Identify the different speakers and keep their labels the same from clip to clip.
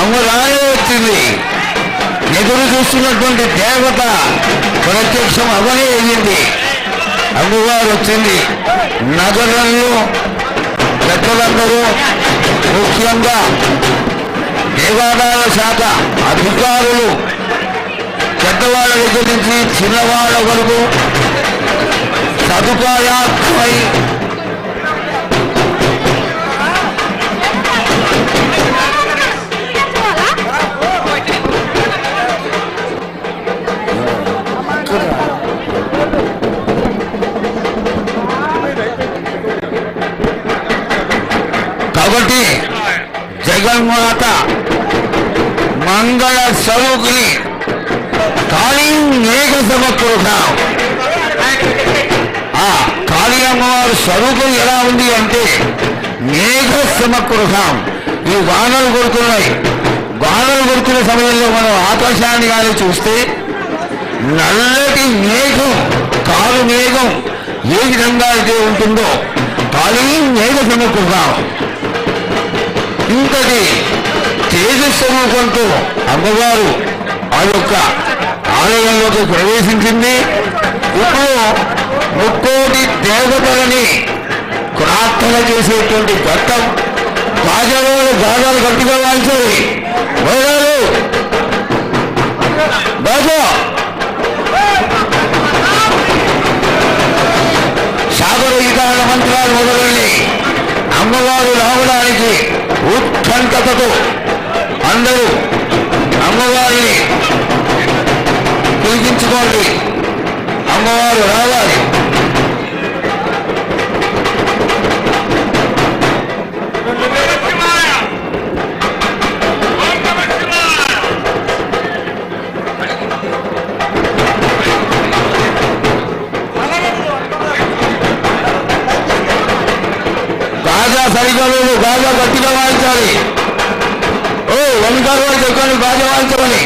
Speaker 1: అమ్మరాయ వచ్చింది ఎదురు చూస్తున్నటువంటి దేవత ప్రత్యక్షం అవనే అయ్యింది అమ్మవారు వచ్చింది. నగరంలో పెద్దలందరూ ముఖ్యంగా దేవాదాయ శాఖ అధికారులు పెద్దవాళ్ళ దగ్గర నుంచి చిన్నవాళ్ళ వరకు సదుపాయాత్మై చదువుకుని స్వరూపిణి కాళీ మేఘ సమకృతం ఆ కాళీ అమ్మవారు చదువుకుని ఎలా ఉంది అంటే మేఘ సమకృతం ఈ వానలు కొడుతున్నాయి. వానలు కొడుతున్న సమయంలో మనం ఆకాశాన్ని కానీ చూస్తే నల్లటి మేఘం కారు మేఘం ఏ విధంగా అయితే ఉంటుందో కాళీ మేఘ సమకృతం ఇంతటి తేజ స్వరూపంతో అమ్మవారు ఆ యొక్క ఆలయంలోకి ప్రవేశించింది. ఇప్పుడు ముక్కోటి దేవతలని ప్రార్థన చేసేటువంటి ఘట్టం రాజావాళ్ళు భాగాలు కట్టుకోవాల్సింది భోజనాలు సాగర సాగరయుధాన మంత్రాలు మొదలని అమ్మవారు రావడానికి ఉత్కంఠతతో అందరూ అమ్మవారిని పూజించుకోండి. అమ్మవారు రావాలి. గాజా సరిగా గాజా గట్టిగా వాయించాలి. ఓ వంకారు వాడు చెప్పుకొని బాధ్యవాళ్ళతోని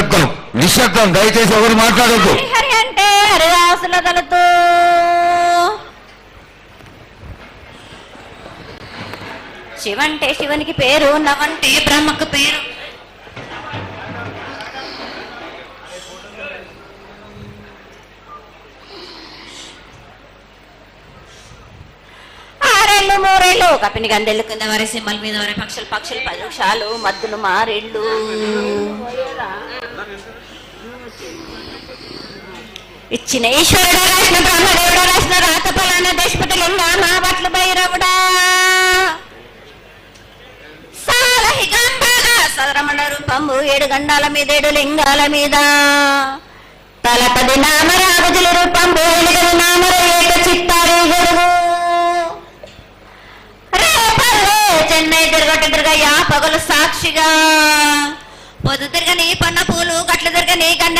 Speaker 1: నిశ్శబ్దం నిశ్శబ్దం దయచేసి ఎవరు మాట్లాడద్దు
Speaker 2: అంటే హరిదాసుల తలతో శివంటే శివునికి పేరు నవంటే బ్రహ్మకు పేరు ఆరేళ్ళు మూరేళ్ళు కపిని గందెళ్ళు కింద వరే సింహల మీద వరే పక్షులు పక్షులు పలుషాలు మద్దులు మారేళ్ళు ఇచ్చిన ఈశ్వరుడు రాసిన బ్రహ్మదేవుడు రాసిన రాత ఫలాన దశపతిలింగా మా బట్లు భైరవుడా. సరమణ రూపము ఏడు గండాల మీద ఏడు లింగాల మీద. తలపది నామరాగుజుల రూపం ఏడుగురు నామర ఏక చిత్తారి గురువు రేపల్లే చెన్నై తిరగట తిరగయ్యా పగలు సాక్షిగా.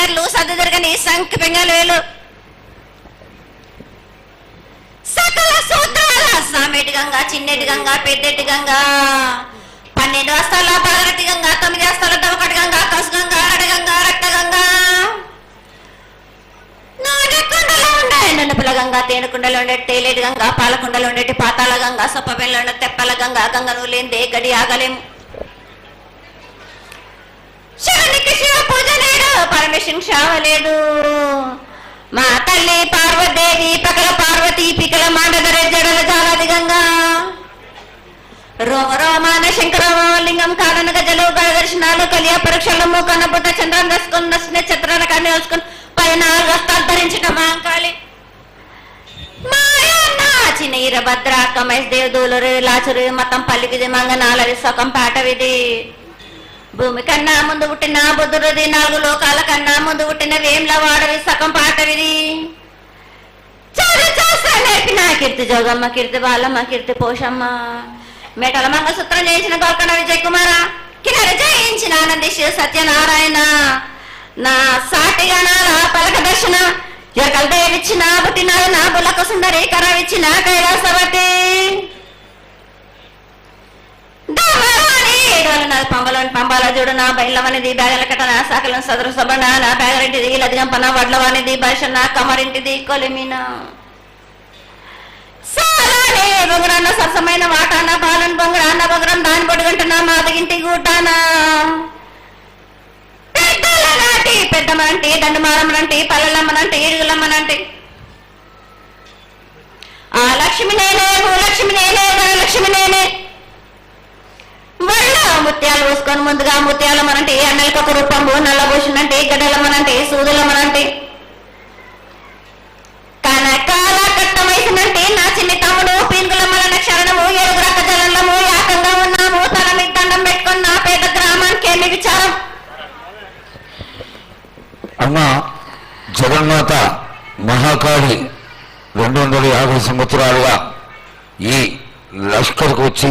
Speaker 2: తిరగని గన్నెర్లు సద్దు సంఖ్య పింగళేలు సకల సూత్రాల సామెటి గంగా చిన్నటి గంగా పెద్దటి గంగా పన్నెండు వస్తాల పదగట్టి గంగా తొమ్మిది వస్తాల దవకటి గంగా కసు గంగా అడగంగా రక్త గంగా. నాగకుండలో ఉండే నునుపుల గంగా తేనుకుండలో ఉండే తేలేటి గంగా పాలకుండలో ఉండేటి పాతాల గంగా సొప్ప ఉండే తెప్పల గంగా గంగ నువ్వు లేనిదే గడి ఆగలేము శివునికి శివ పూజనే శింక్షావలేదు మా తల్లి పార్వదేవి పకల పార్వతి పికల మాండదర జడల జాలాదిగంగా రోమ రోమాన శంకరలింగం కాడన గజలు గడ దర్శనాలు కలియ పరీక్షలు మూకన్న చంద్రం దసుకుని నక్షత్రాల కన్నీ వేసుకుని పైన వస్త్రాలు ధరించిన మాంకాళి మాయన్న చిన్న ఈరభద్ర కమేష్ దేవదూలరు లాచురు మతం పల్లికిది మంగనాలది సొకం పాటవిది భూమి కన్నా ముందు పుట్టిన బుద్ధుడిది నాలుగు లోకాల కన్నా ముందు పుట్టిన వేమ్ల వాడవి సగం పాటవిది. నా కీర్తి జోగమ్మ కీర్తి బాలమ్మ కీర్తి పోషమ్మ. మేటల మంగసూత్రం చేయించిన గోల్కొండ విజయ్ కుమార కిన్నర జయించిన ఆనంది శివ సత్యనారాయణ. నా సాటిగా నాల పలక దర్శన. ఎరకల దేవిచ్చిన పుట్టినాడు నా బులకు సుందరి కరవిచ్చిన కైలాసవతి. ఏడు వందల నాలుగు పంబలోని పంబాల చూడు నా బయలవనిది బ్యాగల నా సకలం సదరు సభ నా బ్యాగరింటిది లదిగంపన వడ్లవానిది భాష నా కమరింటిది కొలిమిన. సారానే బొంగరాన్న సరసమైన వాటాన బాలన్ బొంగరాన్న బొంగరం దాని పొడుగంటున్నా మాదగింటి గూటానా. పెద్దలనాటి పెద్దమనంటి దండమారమ్మనంటి పల్లెలమ్మనంటి ఇరుగులమ్మనంటి ఆ లక్ష్మి నేనే భూలక్ష్మి నేనే ధనలక్ష్మి నేనే. వల్ల ముత్యాలు పోసుకొని ముందుగా ముత్యాలు మనంటే అన్నలకి ఒక రూపంబు నల్లబూషణంటే గడ్డలమ్మనంటే సూదులమ్మనంటే కనకాల కట్టమైసినంటే నా చిన్ని తమ్ముడు పీనుగులమ్మల క్షరణము ఏడుగు రక జలంలము ఏకంగా ఉన్నాము. తల మీద దండం పెట్టుకొని నా పేద గ్రామానికి ఎన్ని విచారం.
Speaker 1: అమ్మ జగన్మాత మహాకాళి రెండు వందల యాభై సంవత్సరాలుగా ఈ లష్కర్కు వచ్చి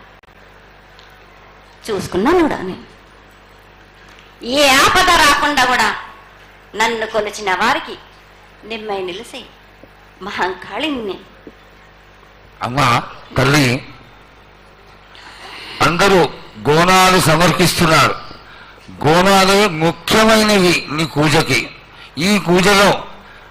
Speaker 2: చూసుకున్నాను అని. ఏ ఆపద రాకుండా కూడా నన్ను కొలిచిన వారికి నిమ్మై నిలిసి మహంకాళిని
Speaker 1: అమ్మా తల్లి అందరూ గోనాలు సమర్పిస్తున్నారు. గోనాలు ముఖ్యమైనవి నీ పూజకి. ఈ పూజలో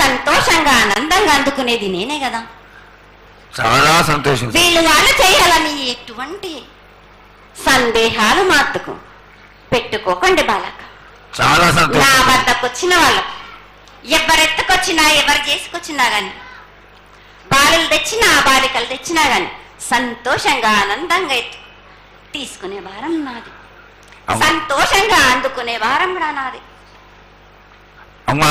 Speaker 2: సంతోషంగా ఆనందంగా అందుకునేది నేనే కదా.
Speaker 1: చాలా సంతోషం
Speaker 2: వీళ్ళు వాళ్ళు చేయాలని ఎటువంటి సందేహాలు మాత్తుకు పెట్టుకోకండి బాలక.
Speaker 1: చాలా
Speaker 2: నా
Speaker 1: సంతోషం
Speaker 2: వద్దకు వచ్చిన వాళ్ళు ఎవరెత్తుకొచ్చినా ఎవరు చేసుకొచ్చినా గాని బాలులు తెచ్చినా బాలికలు తెచ్చినా గాని సంతోషంగా ఆనందంగా ఎత్తు తీసుకునే వారం నాది. సంతోషంగా అందుకునే వారం కూడా నాది.
Speaker 1: అమ్మా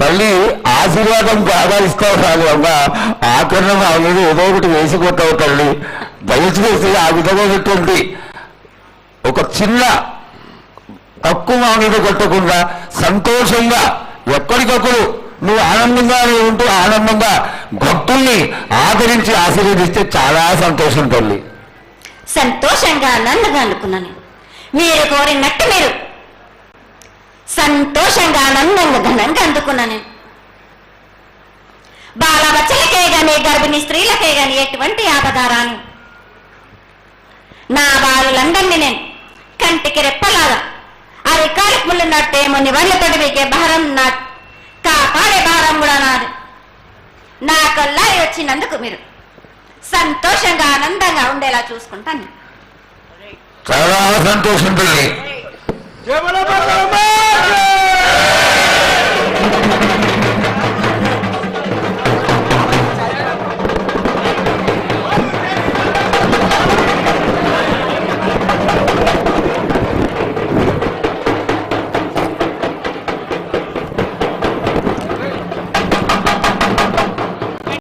Speaker 1: తల్లి ఆశీర్వాదం బాగా ఇస్తావు కాదు అమ్మ ఆకరణం మా ఏదో ఒకటి వేసిపోతావు తల్లి. దయచేసి ఆ విధమైనటువంటి ఒక చిన్న తక్కువ మా మీద కొట్టకుండా సంతోషంగా ఎక్కడికప్పుడు నువ్వు ఆనందంగానే ఉంటూ ఆనందంగా భక్తుల్ని ఆదరించి ఆశీర్వదిస్తే చాలా సంతోషం తల్లి.
Speaker 2: సంతోషంగా ఆనందంగా అనుకున్నాను. మీరు కోరినట్టు మీరు సంతోషంగా ఆనందంగా ఘనంగా అందుకున్నా నేను బాలబచ్చలకే గాని గర్భిణీ స్త్రీలకే గాని ఎటువంటి ఆపదారాను నా బాలులందరినీ నేను కంటికి రెప్పలాగా అవి ముళ్ళు నట్టేమో నివళ్ళతోటి మీకే భారం నా కాపాడే భారం కూడా నాది. నా కల్లా వచ్చినందుకు మీరు సంతోషంగా ఆనందంగా ఉండేలా చూసుకుంటాను.
Speaker 1: చాలా సంతోషం తల్లి
Speaker 3: జయ బల బలరామ! జయ!